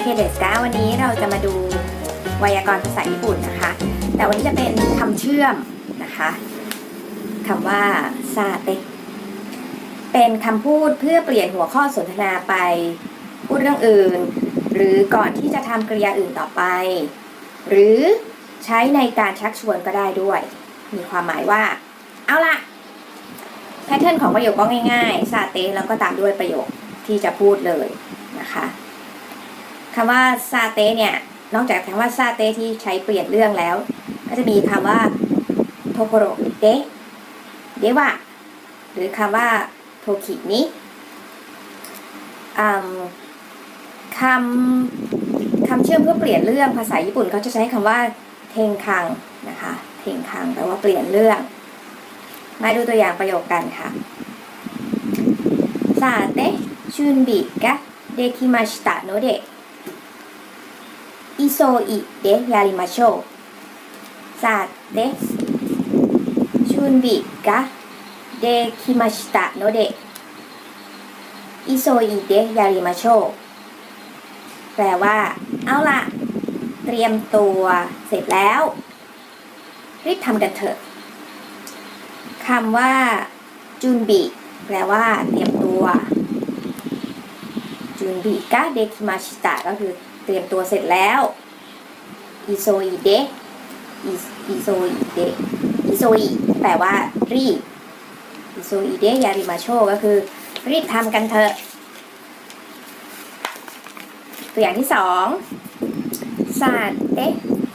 เคเดสกาวันนี้เราจะมาดูไวยากรณ์ภาษาญี่ปุ่นนะคะ แต่วันนี้จะเป็นคำเชื่อมนะคะคำว่าซาเตเป็นคำพูดเพื่อเปลี่ยนหัวข้อสนทนาไปพูดเรื่องอื่น หรือก่อนที่จะทำกริยาอื่นต่อไป หรือใช้ในการชักชวนก็ได้ด้วย มีความหมายว่า เอาล่ะแพทเทิร์นของประโยคก็ง่ายๆซาเตแล้วก็ตามด้วยประโยคที่จะพูดเลย นะคะคำว่าซาเตเนี่ยนอกจากคำว่าซาเตที่ใช้เปลี่ยนเรื่องแล้ว ก็จะมีคำว่าโทโคโรเตเดวะหรือคำว่าโทคินิคำคำเชื่อมเพื่อเปลี่ยนเรื่องภาษาญี่ปุ่นเขาจะใช้คำว่าเทงคังนะคะเทงคังแปลว่าเปลี่ยนเรื่อง มาดูตัวอย่างประโยคกันค่ะซาเตชุนบิกะ できましたので急いでやりましょうさて準備ができましたので急いでやりましょうแปลว่า เอาล่ะ เตรียมตัวเสร็จแล้ว รีบทำกันเถอะ คำว่าจุนบิแปลว่าเตรียมตัว จินบิกะเดคิมาชิตะก็คือเตรียมตัวเสร็จแล้วอิโซอิเดอิโซอิเดอิโซอิแปลว่ารีอิโซอิเดยาริมาโชก็คือ รีบทำกันเถอะ ตัวอย่างที่สองซาเต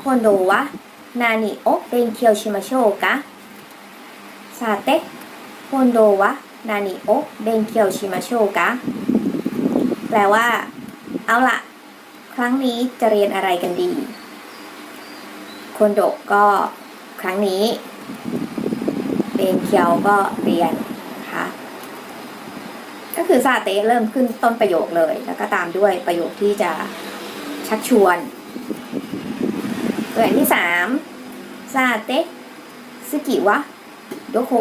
คอนโดวะนานิโอเบนเคียวชิมาโชกะซาเตคอนโดวะนานิโอเบนเคียวชิมาโชกะ แปลว่า เอาละครั้งนี้จะเรียนอะไรกันดีคนโดก็ครั้งนี้เบนเคียวก็เรียนนะคะก็คือซาเตะเริ่มขึ้นต้นประโยคเลย แล้วก็ตามด้วยประโยคที่จะชักชวนตัวอย่างที่สามซาเตะสกิวะどこ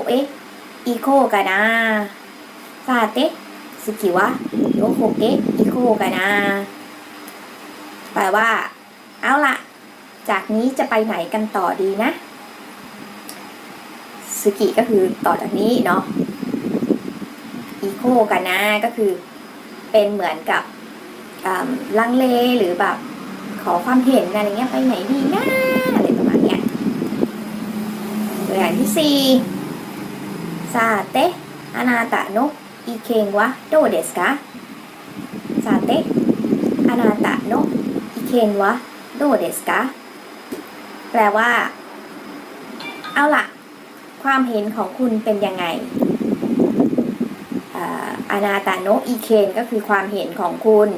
สกิวะโยโคเกะอิโคกันนะแปลว่า เอาละจากนี้จะไปไหนกันต่อดีนะสกิก็คือต่อจากนี้เนาะอีโคกันนะก็คือเป็นเหมือนกับลังเลหรือแบบขอความเห็นอะไรเงี้ยไปไหนดีนะอะไรประมาณเนี้ยตัวอย่างที่สี่ซาเตะอนาตะนุ 意見はどうですかさてあなたの意見はどうですかแปลว่า เอาล่ะ ความเห็นของคุณเป็นยังไงอานาตาโนอีเคนก็คือความเห็นของคุณ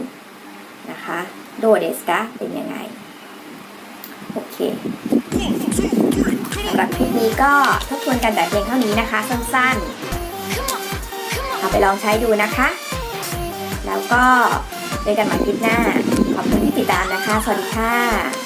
นะคะโดเดสกะเป็นยังไง โอเค สำหรับคลิปนี้ก็ทบทวนกันแต่เพียงเท่านี้นะคะ สั้นๆ เอาไปลองใช้ดูนะคะ แล้วก็เจอกันใหม่คลิปหน้า ขอบคุณที่ติดตามนะคะ สวัสดีค่ะ